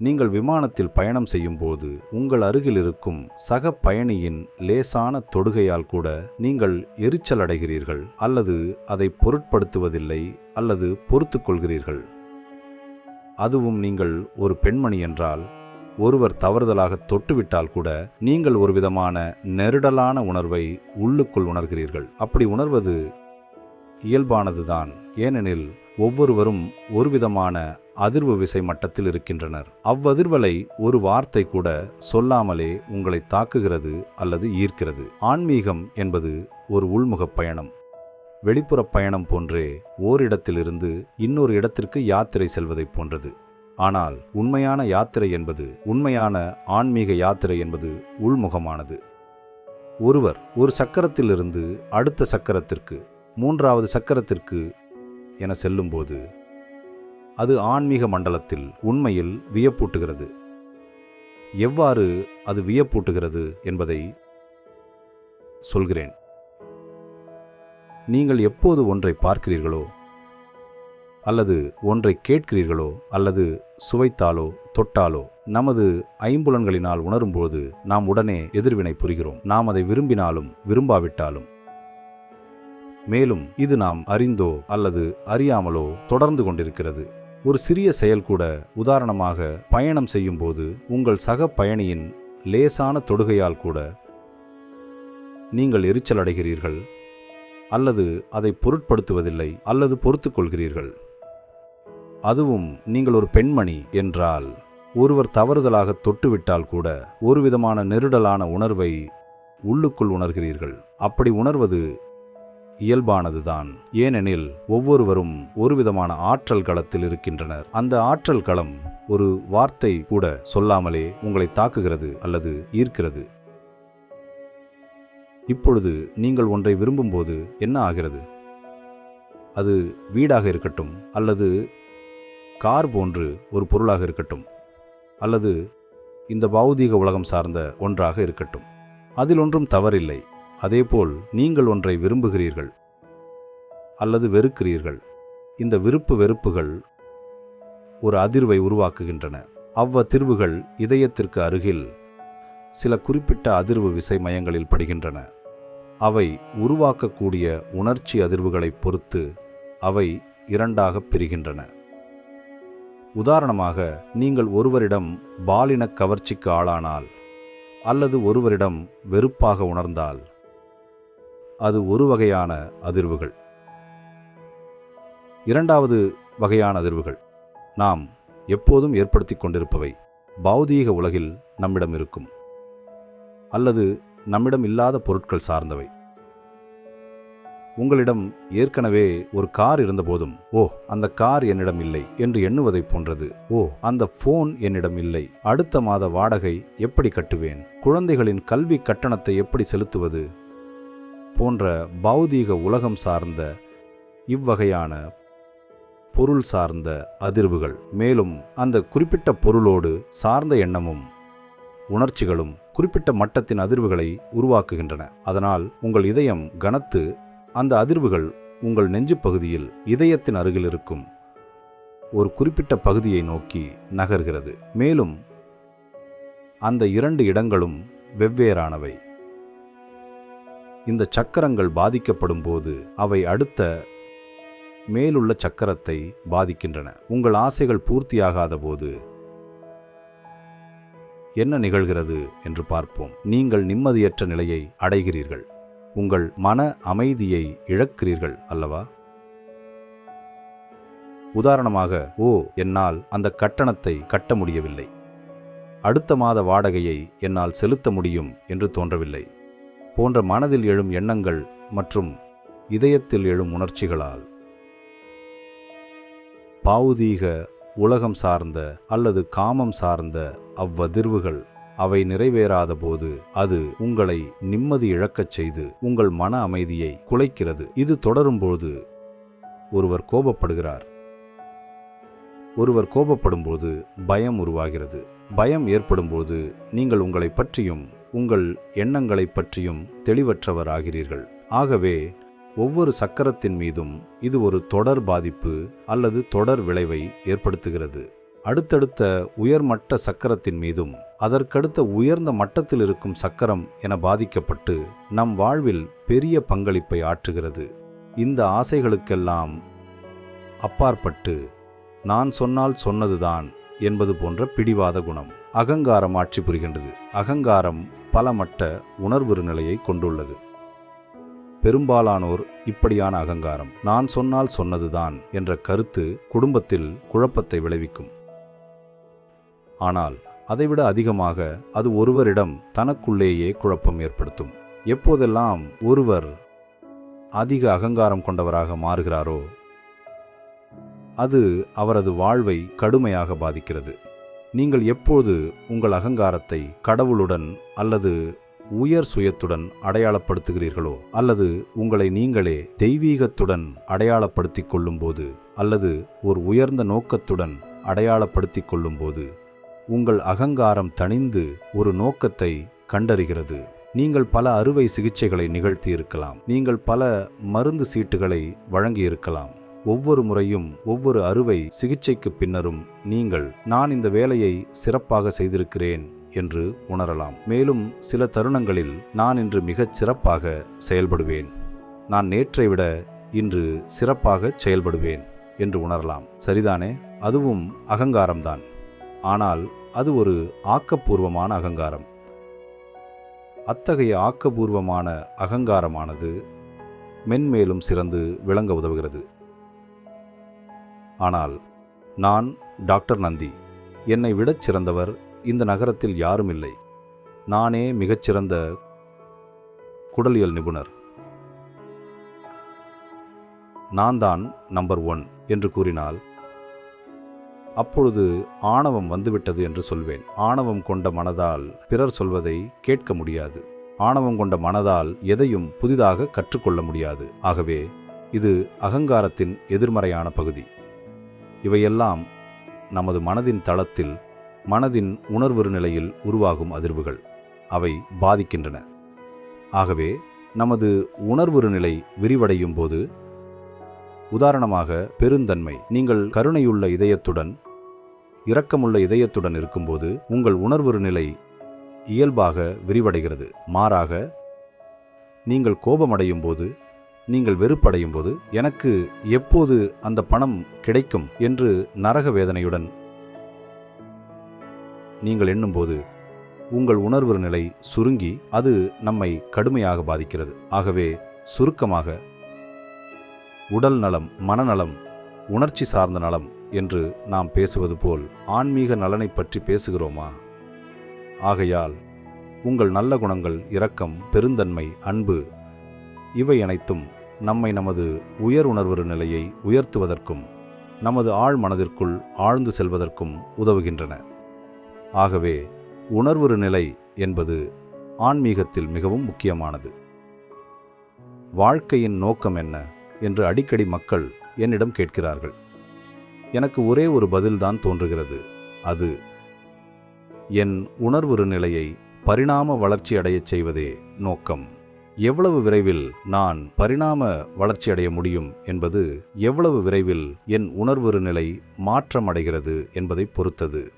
நீங்கள் விமானத்தில் பயணம் செய்யும்போது உங்கள் அருகில் இருக்கும் சக பயணியின் லேசான தொடுகையால் கூட நீங்கள் எரிச்சல் அடைகிறீர்கள் அல்லது அதை பொருட்படுத்துவதில்லை அல்லது பொறுத்து கொள்கிறீர்கள் அதுவும் நீங்கள் ஒரு பெண்மணி என்றால் ஒருவர் தவறுதலாக தொட்டுவிட்டால் கூட நீங்கள் ஒரு விதமான நெருடலான உணர்வை உள்ளுக்குள் உணர்கிறீர்கள். அப்படி உணர்வது இயல்பானதுதான். ஏனெனில் ஒவ்வொருவரும் ஒரு விதமான அதிர்வு விசை மட்டத்தில் இருக்கின்றனர். அவ்வதிர்வலை ஒரு வார்த்தை கூட சொல்லாமலே உங்களை தாக்குகிறது அல்லது ஈர்க்கிறது. ஆன்மீகம் என்பது ஒரு உள்முகப் பயணம். வெளிப்புறப் பயணம் போன்றே ஓரிடத்திலிருந்து இன்னொரு இடத்திற்கு யாத்திரை செல்வதைப் போன்றது. ஆனால் உண்மையான யாத்திரை என்பது உண்மையான ஆன்மீக யாத்திரை என்பது உள்முகமானது. ஒருவர் ஒரு சக்கரத்திலிருந்து அடுத்த சக்கரத்திற்கு மூன்றாவது சக்கரத்திற்கு என செல்லும்போது அது ஆன்மீக மண்டலத்தில் உண்மையில் வியப்பூட்டுகிறது. எவ்வாறு அது வியப்பூட்டுகிறது என்பதை சொல்கிறேன். நீங்கள் எப்போது ஒன்றை பார்க்கிறீர்களோ அல்லது ஒன்றை கேட்கிறீர்களோ அல்லது சுவைத்தாலோ தொட்டாலோ நமது ஐம்புலன்களினால் உணரும்போது நாம் உடனே எதிர்வினை புரிகிறோம். நாம் அதை விரும்பினாலும் விரும்பாவிட்டாலும். மேலும் இது நாம் அறிந்தோ அல்லது அறியாமலோ தொடர்ந்து கொண்டிருக்கிறது. ஒரு சிறிய செயல் கூட உதாரணமாக பயணம் செய்யும்போது உங்கள் சக பயணியின் லேசான தொடுகையால் கூட நீங்கள் எரிச்சல் அடைகிறீர்கள் அல்லது அதை பொருட்படுத்துவதில்லை அல்லது பொறுத்து கொள்கிறீர்கள் அதுவும் நீங்கள் ஒரு பெண்மணி என்றால் ஒருவர் தவறுதலாக தொட்டுவிட்டால் கூட ஒரு விதமான நெருடலான உணர்வை உள்ளுக்குள் உணர்கிறீர்கள். அப்படி உணர்வது இயல்பானதுதான். ஏனெனில் ஒவ்வொருவரும் ஒரு விதமான ஆற்றல் களத்தில் இருக்கின்றனர். அந்த ஆற்றல் களம் ஒரு வார்த்தை கூட சொல்லாமலே உங்களை தாக்குகிறது அல்லது ஈர்க்கிறது. இப்பொழுது நீங்கள் ஒன்றை விரும்பும்போது என்ன ஆகிறது? அது வீடாக இருக்கட்டும் அல்லது கார் போன்று ஒரு பொருளாக இருக்கட்டும் அல்லது இந்த பௌதீக உலகம் சார்ந்த ஒன்றாக இருக்கட்டும். அதில் ஒன்றும் தவறில்லை. அதேபோல் நீங்கள் ஒன்றை விரும்புகிறீர்கள் அல்லது வெறுக்கிறீர்கள். இந்த விருப்பு வெறுப்புகள் ஒரு அதிர்வை உருவாக்குகின்றன. அவ்வதிர்வுகள் இதயத்திற்கு அருகில் சில குறிப்பிட்ட அதிர்வு விசை மையங்களில் படுகின்றன. அவை உருவாக்கக்கூடிய உணர்ச்சி அதிர்வுகளைப் பொறுத்து அவை இரண்டாகப் பிரிகின்றன. உதாரணமாக நீங்கள் ஒருவரிடம் பாலினக் கவர்ச்சிக்கு ஆளானால் அல்லது ஒருவரிடம் வெறுப்பாக உணர்ந்தால் அது ஒரு வகையான அதிர்வுகள். இரண்டாவது வகையான அதிர்வுகள். நாம் எப்போதும் ஏற்படுத்திக் கொண்டிருப்பவை பௌதீக உலகில் நம்மிடம் இருக்கும் அல்லது நம்மிடம் இல்லாத பொருட்கள் சார்ந்தவை. உங்களிடம் ஏற்கனவே ஒரு கார் இருந்தபோதும் ஓ அந்த கார் என்னிடம் இல்லை என்று எண்ணுவதைப் போன்றது. ஓ அந்த போன் என்னிடம் இல்லை. அடுத்த மாத வாடகை எப்படி கட்டுவேன்? குழந்தைகளின் கல்வி கட்டணத்தை எப்படி செலுத்துவது? போன்ற பௌதீக உலகம் சார்ந்த இவ்வகையான பொருள் சார்ந்த அதிர்வுகள் மேலும் அந்த குறிப்பிட்ட பொருளோடு சார்ந்த எண்ணமும் உணர்ச்சிகளும் குறிப்பிட்ட மட்டத்தின் அதிர்வுகளை உருவாக்குகின்றன. அதனால் உங்கள் இதயம் கனத்து அந்த அதிர்வுகள் உங்கள் நெஞ்சு பகுதியில் இதயத்தின் அருகில் இருக்கும் ஒரு குறிப்பிட்ட பகுதியை நோக்கி நகர்கிறது. மேலும் அந்த இரண்டு இடங்களும் வெவ்வேறானவை. இந்த சக்கரங்கள் பாதிக்கப்படும் போது அவை அடுத்த மேலுள்ள சக்கரத்தை பாதிக்கின்றன. உங்கள் ஆசைகள் பூர்த்தியாகாத போது என்ன நிகழ்கிறது என்று பார்ப்போம். நீங்கள் நிம்மதியற்ற நிலையை அடைகிறீர்கள். உங்கள் மன அமைதியை இழக்கிறீர்கள் அல்லவா? உதாரணமாக ஓ என்னால் அந்த கட்டணத்தை கட்ட முடியவில்லை. அடுத்த மாத வாடகையை என்னால் செலுத்த முடியும் என்று தோன்றவில்லை. போன்ற மனதில் எழும் எண்ணங்கள் மற்றும் இதயத்தில் எழும் உணர்ச்சிகளால். பாவுதீக உலகம் சார்ந்த அல்லது காமம் சார்ந்த அவ்வதிர்வுகள் அவை நிறைவேறாத போது அது உங்களை நிம்மதி இழக்கச் செய்து உங்கள் மன அமைதியை குலைக்கிறது. இது தொடரும்போது ஒருவர் கோபப்படுகிறார். ஒருவர் கோபப்படும்போது பயம் உருவாகிறது. பயம் ஏற்படும்போது நீங்கள் உங்களை பற்றியும் உங்கள் எண்ணங்களைப் பற்றியும் தெளிவற்றவராகிறீர்கள். ஆகவே ஒவ்வொரு சக்கரத்தின் மீதும் இது ஒரு தொடர் பாதிப்பு அல்லது தொடர் விளைவை ஏற்படுத்துகிறது. அடுத்தடுத்த உயர்மட்ட சக்கரத்தின் மீதும் அதற்கடுத்த உயர்ந்த மட்டத்தில் இருக்கும் சக்கரம் என பாதிக்கப்பட்டு நம் வாழ்வில் பெரிய பங்களிப்பை ஆற்றுகிறது. இந்த ஆசைகளுக்கெல்லாம் அப்பாற்பட்டு நான் சொன்னால் சொன்னதுதான் என்பது போன்ற பிடிவாத குணம் அகங்காரம் ஆட்சி புரிகின்றது. அகங்காரம் பல மட்ட உணர்வுறு நிலையை கொண்டுள்ளது. பெரும்பாலானோர் இப்படியான அகங்காரம் நான் சொன்னால் சொன்னதுதான் என்ற கருத்து குடும்பத்தில் குழப்பத்தை விளைவிக்கும். ஆனால் அதைவிட அதிகமாக அது ஒருவரிடம் தனக்குள்ளேயே குழப்பம் ஏற்படுத்தும். எப்போதெல்லாம் ஒருவர் அதிக அகங்காரம் கொண்டவராக மாறுகிறாரோ அது அவரது வாழ்வை கடுமையாக பாதிக்கிறது. நீங்கள் எப்போது உங்கள் அகங்காரத்தை கடவுளுடன் அல்லது உயர் சுயத்துடன் அடையாளப்படுத்துகிறீர்களோ அல்லது உங்களை நீங்களே தெய்வீகத்துடன் அடையாளப்படுத்திக் கொள்ளும்போது அல்லது ஒரு உயர்ந்த நோக்கத்துடன் அடையாளப்படுத்திக் கொள்ளும்போது உங்கள் அகங்காரம் தணிந்து ஒரு நோக்கத்தை கண்டறிகிறது. நீங்கள் பல அறுவை சிகிச்சைகளை நிகழ்த்தி இருக்கலாம் நீங்கள் பல மருந்து சீட்டுகளை வழங்கியிருக்கலாம். ஒவ்வொரு முறையும் ஒவ்வொரு அறுவை சிகிச்சைக்கு பின்னரும் நீங்கள் நான் இந்த வேலையை சிறப்பாக செய்திருக்கிறேன் என்று உணரலாம். மேலும் சில தருணங்களில் நான் இன்று மிகச் சிறப்பாக செயல்படுவேன். நான் நேற்றை விட இன்று சிறப்பாக செயல்படுவேன் என்று உணரலாம். சரிதானே? அதுவும் அகங்காரம்தான். ஆனால் அது ஒரு ஆக்கப்பூர்வமான அகங்காரம். அத்தகைய ஆக்கபூர்வமான அகங்காரமானது மென்மேலும் சிறந்து விளங்க உதவுகிறது. ஆனால் நான் டாக்டர் நந்தி. என்னை விடச் சிறந்தவர் இந்த நகரத்தில் யாரும் இல்லை. நானே மிகச்சிறந்த குடலியல் நிபுணர். நான் தான் நம்பர் ஒன் என்று கூறினால் அப்பொழுது ஆணவம் வந்துவிட்டது என்று சொல்வேன். ஆணவம் கொண்ட மனதால் பிறர் சொல்வதை கேட்க முடியாது. ஆணவம் கொண்ட மனதால் எதையும் புதிதாக கற்றுக்கொள்ள முடியாது. ஆகவே இது அகங்காரத்தின் எதிர்மறையான பகுதி. இவையெல்லாம் நமது மனதின் தளத்தில் மனதின் உணர்வு நிலையில் உருவாகும் அதிர்வுகள். அவை பாதிக்கின்றன. ஆகவே நமது உணர்வு நிலை விரிவடையும் போது உதாரணமாக பெருந்தன்மை நீங்கள் கருணையுள்ள இதயத்துடன் இரக்கமுள்ள இதயத்துடன் இருக்கும்போது உங்கள் உணர்வு நிலை இயல்பாக விரிவடைகிறது. மாறாக நீங்கள் கோபமடையும் போது நீங்கள் வெறுப்படையும் போது எனக்கு எப்போது அந்த பணம் கிடைக்கும் என்று நரக வேதனையுடன் நீங்கள் எண்ணும்போது உங்கள் உணர்வு நிலை சுருங்கி அது நம்மை கடுமையாக பாதிக்கிறது. ஆகவே சுருக்கமாக உடல் நலம் மனநலம் உணர்ச்சி சார்ந்த நலம் என்று நாம் பேசுவது போல் ஆன்மீக நலனை பற்றி பேசுகிறோமா? ஆகையால் உங்கள் நல்ல குணங்கள் இரக்கம் பெருந்தன்மை அன்பு இவை அனைத்தும் நம்மை நமது உயர் உணர்வு நிலையை உயர்த்துவதற்கும் நமது ஆழ் மனதிற்குள் ஆழ்ந்து செல்வதற்கும் உதவுகின்றன. ஆகவே உணர்வுறு நிலை என்பது ஆன்மீகத்தில் மிகவும் முக்கியமானது. வாழ்க்கையின் நோக்கம் என்ன என்று அடிக்கடி மக்கள் என்னிடம் கேட்கிறார்கள். எனக்கு ஒரே ஒரு பதில்தான் தோன்றுகிறது. அது என் உணர்வுறு நிலையை பரிணாம வளர்ச்சி அடையச் செய்வதே நோக்கம். எவ்வளவு விரைவில் நான் பரிணாம வளர்ச்சியடைய முடியும் என்பது எவ்வளவு விரைவில் என் உணர்வுறு நிலை மாற்றமடைகிறது என்பதை பொறுத்தது.